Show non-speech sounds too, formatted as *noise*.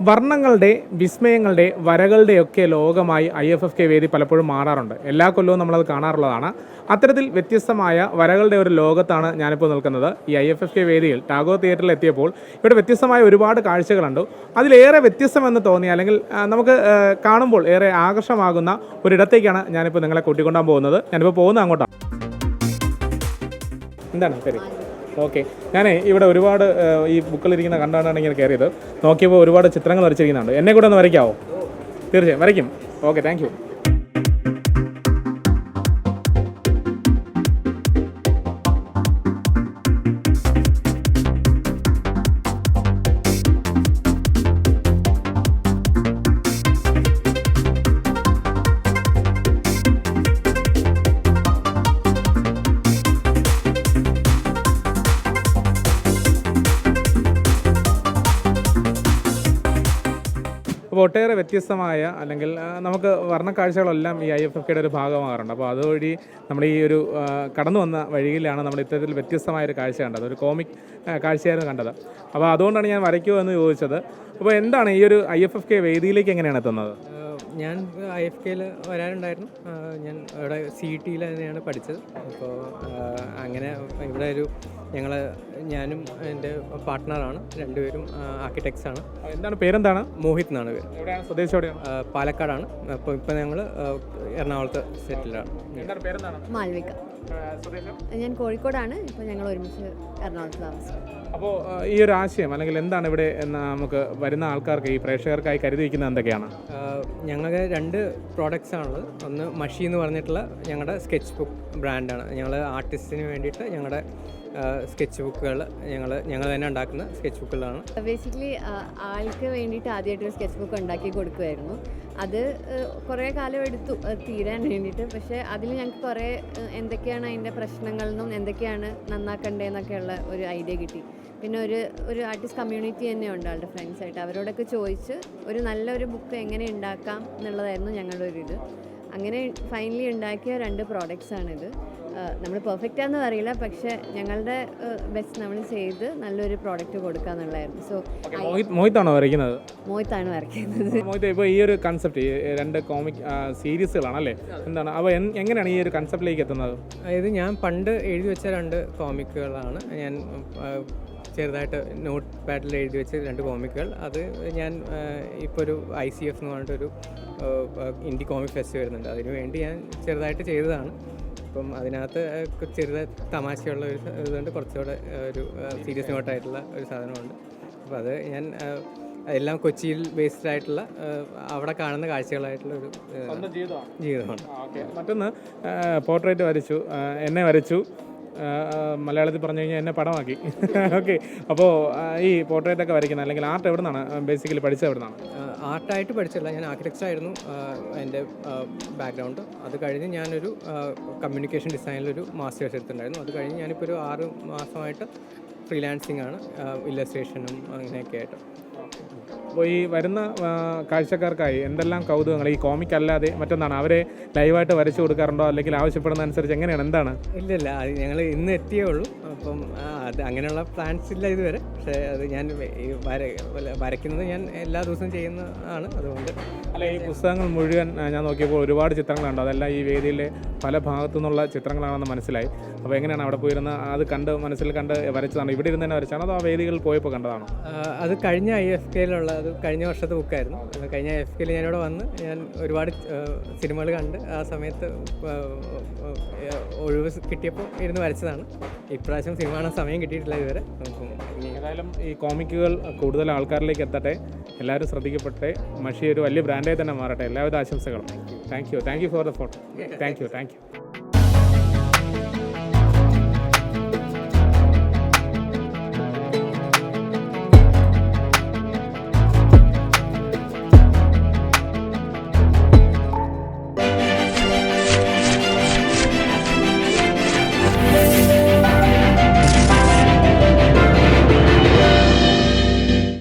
വർണങ്ങളുടെ വിസ്മയങ്ങളുടെ വരകളുടെയൊക്കെ ലോകമായി ഐ എഫ് എഫ് കെ വേദി പലപ്പോഴും മാറാറുണ്ട്. എല്ലാ കൊല്ലവും നമ്മളത് കാണാറുള്ളതാണ്. അത്തരത്തിൽ വ്യത്യസ്തമായ വരകളുടെ ഒരു ലോകത്താണ് ഞാനിപ്പോൾ നിൽക്കുന്നത്. ഈ ഐ എഫ് എഫ് കെ വേദിയിൽ ടാഗോർ തിയേറ്ററിൽ എത്തിയപ്പോൾ ഇവിടെ വ്യത്യസ്തമായ ഒരുപാട് കാഴ്ചകളുണ്ട് അതിലേറെ വ്യത്യസ്തമെന്ന് തോന്നി അല്ലെങ്കിൽ നമുക്ക് കാണുമ്പോൾ ഏറെ ആകർഷമാകുന്ന ഒരിടത്തേക്കാണ് ഞാനിപ്പോൾ നിങ്ങളെ കൂട്ടിക്കൊണ്ടാൻ പോകുന്നത്. ഞാനിപ്പോൾ പോകുന്നത് അങ്ങോട്ടാണ്. എന്താണ് പേര്? ഓക്കെ. ഞാൻ ഇവിടെ ഒരുപാട് ഈ ബുക്കിലിരിക്കുന്ന കണ്ടാണ് ഇങ്ങനെ കയറിയത്. നോക്കിയപ്പോൾ ഒരുപാട് ചിത്രങ്ങൾ വരച്ചിരിക്കുന്നുണ്ട്. എന്നെ കൂടെ ഒന്ന് വരയ്ക്കാവോ? തീർച്ചയായും. വരയ്ക്കും. ഓക്കെ താങ്ക് അപ്പോൾ ഒട്ടേറെ വ്യത്യസ്തമായ അല്ലെങ്കിൽ നമുക്ക് വർണക്കാഴ്ചകളെല്ലാം ഈ ഐ എഫ് എഫ് കെയുടെ ഒരു ഭാഗമാകാറുണ്ട്. അപ്പോൾ അതുവഴി നമ്മൾ ഈ ഒരു കടന്നു വന്ന വഴിയിലാണ് നമ്മൾ ഇത്തരത്തിൽ വ്യത്യസ്തമായ ഒരു കാഴ്ച കണ്ടത്. ഒരു കോമിക് കാഴ്ചയായിരുന്നു കണ്ടത്. അപ്പോൾ അതുകൊണ്ടാണ് ഞാൻ വരയ്ക്കുമോ എന്ന് ചോദിച്ചത്. അപ്പോൾ എന്താണ് ഈ ഒരു ഐ എഫ് എഫ് കെ വേദിയിലേക്ക് എങ്ങനെയാണ് എത്തുന്നത്? ഞാൻ ഐ എഫ് കെയിൽ വരാനുണ്ടായിരുന്നു. ഞാൻ ഇവിടെ സി ടിയിൽ തന്നെയാണ് പഠിച്ചത്. അപ്പോൾ അങ്ങനെ ഇവിടെ ഒരു ഞങ്ങൾ ഞാനും എന്റെ പാർട്ട്ണറാണ്. രണ്ടുപേരും ആർക്കിടെക്ട്സ് ആണ് എന്താണ് പേരെന്താണ്? മോഹിത് എന്നാണ് പേര്. എവിടെയാണ്? സ്വദേശം എവിടെയാണ്? പാലക്കാടാണ്. അപ്പോൾ ഇപ്പോൾ ഞങ്ങൾ എറണാകുളത്ത് സെറ്റിലാണ്. എന്താണ് പേരെന്താണ്? മാൽവിക. ഞാൻ കോഴിക്കോടാണ്. ഇപ്പോൾ ഞങ്ങൾ ഒരുമിച്ച് എറണാകുളത്ത് താമസം അപ്പോൾ ഈ ഒരു ആശയം അല്ലെങ്കിൽ എന്താണ് ഇവിടെ എന്ന് നമുക്ക് വരുന്ന ആൾക്കാർക്ക് ഈ പ്രേക്ഷകർക്കായി കരുതി വയ്ക്കുന്നത് എന്തൊക്കെയാണ് ഞങ്ങൾക്ക് രണ്ട് പ്രോഡക്റ്റ്സ് ആണുള്ളത്. ഒന്ന് മഷി എന്ന് പറഞ്ഞിട്ടുള്ള ഞങ്ങളുടെ സ്കെച്ച് ബുക്ക് ബ്രാൻഡാണ് ഞങ്ങൾ ആർട്ടിസ്റ്റിന് വേണ്ടിയിട്ട് ഞങ്ങളുടെ സ്കെച്ച് ബുക്കുകൾ ഞങ്ങൾ ഞങ്ങൾ തന്നെ ഉണ്ടാക്കുന്ന സ്കെച്ച് ബുക്കുകളാണ് ബേസിക്കലി ആൾക്ക് വേണ്ടിയിട്ട് ആദ്യമായിട്ട് ഒരു സ്കെച്ച് ബുക്ക് ഉണ്ടാക്കി കൊടുക്കുമായിരുന്നു അത് കുറേ കാലം എടുത്തു. തീരാൻ വേണ്ടിയിട്ട്. പക്ഷേ അതിൽ ഞങ്ങൾക്ക് കുറേ എന്തൊക്കെയാണ് അതിന്റെ പ്രശ്നങ്ങളെന്നും എന്തൊക്കെയാണ് നന്നാക്കണ്ടേന്നൊക്കെയുള്ള ഒരു ഐഡിയ കിട്ടി. പിന്നെ ഒരു ഒരു ആർട്ടിസ്റ്റ് കമ്മ്യൂണിറ്റി തന്നെ ഉണ്ട് ആളുടെ ഫ്രണ്ട്സായിട്ട് അവരോടൊക്കെ ചോദിച്ച് ഒരു നല്ലൊരു ബുക്ക് എങ്ങനെ ഉണ്ടാക്കാം എന്നുള്ളതായിരുന്നു ഞങ്ങളുടെ ഒരു ഇത്. അങ്ങനെ ഫൈനലി ഉണ്ടാക്കിയ രണ്ട് പ്രോഡക്റ്റ്സ് ആണിത്. നമ്മൾ പെർഫെക്റ്റ് ആണെന്ന് അറിയില്ല പക്ഷേ ഞങ്ങളുടെ ബെസ്റ്റ് നമ്മൾ ചെയ്ത് നല്ലൊരു പ്രോഡക്റ്റ് കൊടുക്കുക എന്നുള്ളതായിരുന്നു. സോ മോഹിത് മോഹിത്താണോ വരയ്ക്കുന്നത്? മോഹിത്താണ് വരയ്ക്കുന്നത്. മോഹിത് ഇപ്പോൾ ഈ ഒരു കൺസെപ്റ്റ് രണ്ട് കോമിക് സീരീസുകളാണ് അല്ലേ? എന്താണ് അപ്പോൾ എങ്ങനെയാണ് ഈ ഒരു കൺസെപ്റ്റിലേക്ക് എത്തുന്നത്? ഇത് ഞാൻ പണ്ട് എഴുതി വെച്ച രണ്ട് കോമിക്കുകളാണ് ഞാൻ ചെറുതായിട്ട് നോട്ട് പാഡിൽ എഴുതി വെച്ച രണ്ട് കോമിക്കുകൾ അത് ഞാൻ ഇപ്പോൾ ഒരു ഐ സി എഫ് എന്ന് പറഞ്ഞിട്ടൊരു ഇന്ത്യ കോമിക് ഫെസ്റ്റ് വരുന്നുണ്ട്. അതിനുവേണ്ടി ഞാൻ ചെറുതായിട്ട് ചെയ്തതാണ്. അപ്പം അതിനകത്ത് ചെറുത് തമാശയുള്ള ഒരു ഇതുകൊണ്ട് കുറച്ചുകൂടെ ഒരു സീരിയസ് നോട്ടായിട്ടുള്ള ഒരു സാധനമുണ്ട്. അപ്പോൾ അത് ഞാൻ എല്ലാം കൊച്ചിയിൽ ബേസ്ഡ് ആയിട്ടുള്ള അവിടെ കാണുന്ന കാഴ്ചകളായിട്ടുള്ള ഒരു ജീവിതമാണ്. മറ്റൊന്ന് പോർട്രേറ്റ് വരച്ചു. എന്നെ വരച്ചു. മലയാളത്തിൽ പറഞ്ഞു കഴിഞ്ഞാൽ എന്നെ പടമാക്കി. *laughs* ഓക്കെ അപ്പോൾ ഈ പോർട്രേറ്റ് ഒക്കെ വരയ്ക്കുന്ന അല്ലെങ്കിൽ ആർട്ട് എവിടെ നിന്നാണ് ബേസിക്കലി പഠിച്ചത് എവിടെ നിന്നാണ് ആർട്ടായിട്ട് പഠിച്ചില്ല ഞാൻ ആർക്കിടെക്ചർ ആയിരുന്നു. എന്റെ ബാക്ക്ഗ്രൗണ്ട് അത് കഴിഞ്ഞ് ഞാനൊരു കമ്മ്യൂണിക്കേഷൻ ഡിസൈനിലൊരു മാസ്റ്റേഴ്സ് എടുത്തിട്ടുണ്ടായിരുന്നു. അത് കഴിഞ്ഞ് ഞാനിപ്പോൾ ഒരു ആറ് മാസമായിട്ട് ഫ്രീലാൻസിങ് ആണ്. ഇല്ലസ്ട്രേഷനും അങ്ങനെയൊക്കെ ആയിട്ട്. ഈ വരുന്ന കാഴ്ചക്കാർക്കായി എന്തെല്ലാം കൗതുകങ്ങൾ? ഈ കോമിക് അല്ലാതെ മറ്റൊന്നാണ്. അവരെ ലൈവായിട്ട് വരച്ചു കൊടുക്കാറുണ്ടോ? അല്ലെങ്കിൽ ആവശ്യപ്പെടുന്ന അനുസരിച്ച് എങ്ങനെയാണ്? എന്താണ്? ഇല്ല ഇല്ല അത് ഞങ്ങൾ ഇന്ന് എത്തിയേ ഉള്ളൂ. അപ്പം അത് അങ്ങനെയുള്ള പ്ലാൻസ് ഇല്ല ഇതുവരെ. പക്ഷേ അത് ഞാൻ വര വരയ്ക്കുന്നത് ഞാൻ എല്ലാ ദിവസവും ചെയ്യുന്നതാണ്. അതുകൊണ്ട് അല്ല ഈ പുസ്തകങ്ങൾ മുഴുവൻ ഞാൻ നോക്കിയപ്പോൾ ഒരുപാട് ചിത്രങ്ങളുണ്ട് അതെല്ലാം ഈ വേദിയിലെ പല ഭാഗത്തു നിന്നുള്ള ചിത്രങ്ങളാണെന്ന് മനസ്സിലായി. അപ്പോൾ എങ്ങനെയാണ് അവിടെ പോയിരുന്ന അത് കണ്ട് മനസ്സിൽ കണ്ട് വരച്ചതാണ്. ഇവിടെ ഇരുന്ന് തന്നെ വരച്ചാണോ? അതോ ആ വേദികളിൽ പോയപ്പോൾ കണ്ടതാണോ? അത് കഴിഞ്ഞ ഐ എഫ് കെയിലുള്ള അത് കഴിഞ്ഞ വർഷത്തെ ബുക്കായിരുന്നു. കഴിഞ്ഞ ഐ എഫ് കെയിൽ ഞാനിവിടെ വന്ന് ഞാൻ ഒരുപാട് സിനിമകൾ കണ്ട് ആ സമയത്ത് ഒഴിവ് കിട്ടിയപ്പോൾ ഇരുന്ന് വരച്ചതാണ്. ഇപ്രാവശ്യം സിനിമ കാണാൻ സമയം കിട്ടിയിട്ടില്ല ഇതുവരെ. ഏതായാലും ഈ കോമിക്കുകൾ കൂടുതൽ ആൾക്കാരിലേക്ക് എത്തട്ടെ. എല്ലാവരും ശ്രദ്ധിക്കപ്പെട്ടെ. മഷി ഒരു വലിയ ബ്രാൻഡായി തന്നെ മാറട്ടെ. എല്ലാവിധ ആശംസകളും. Thank you thank you for the photo thank you thank you